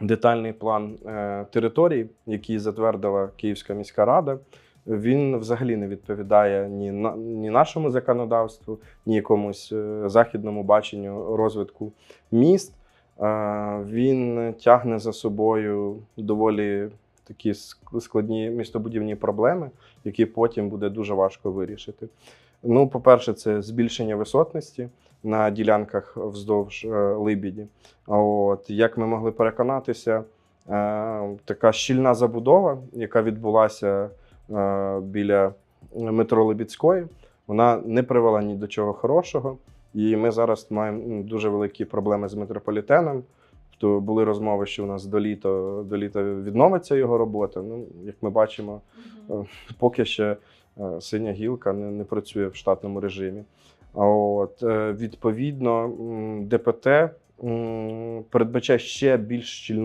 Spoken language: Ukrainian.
детальний план е, територій, який затвердила Київська міська рада. Він взагалі не відповідає ні, на, ні нашому законодавству, ні якомусь е, західному баченню розвитку міст. Е, Він тягне за собою доволі такі складні містобудівні проблеми, які потім буде дуже важко вирішити. Ну, по-перше, це збільшення висотності на ділянках вздовж е, Либіді. От, як ми могли переконатися, е, така щільна забудова, яка відбулася е, біля метро Либідської, вона не привела ні до чого хорошого. І ми зараз маємо дуже великі проблеми з метрополітеном. То були розмови, що у нас до літа, до літа відновиться його робота. Ну, як ми бачимо, е, поки ще синя гілка не, не працює в штатному режимі. От, е, відповідно, ДПТ передбачає ще більш щільну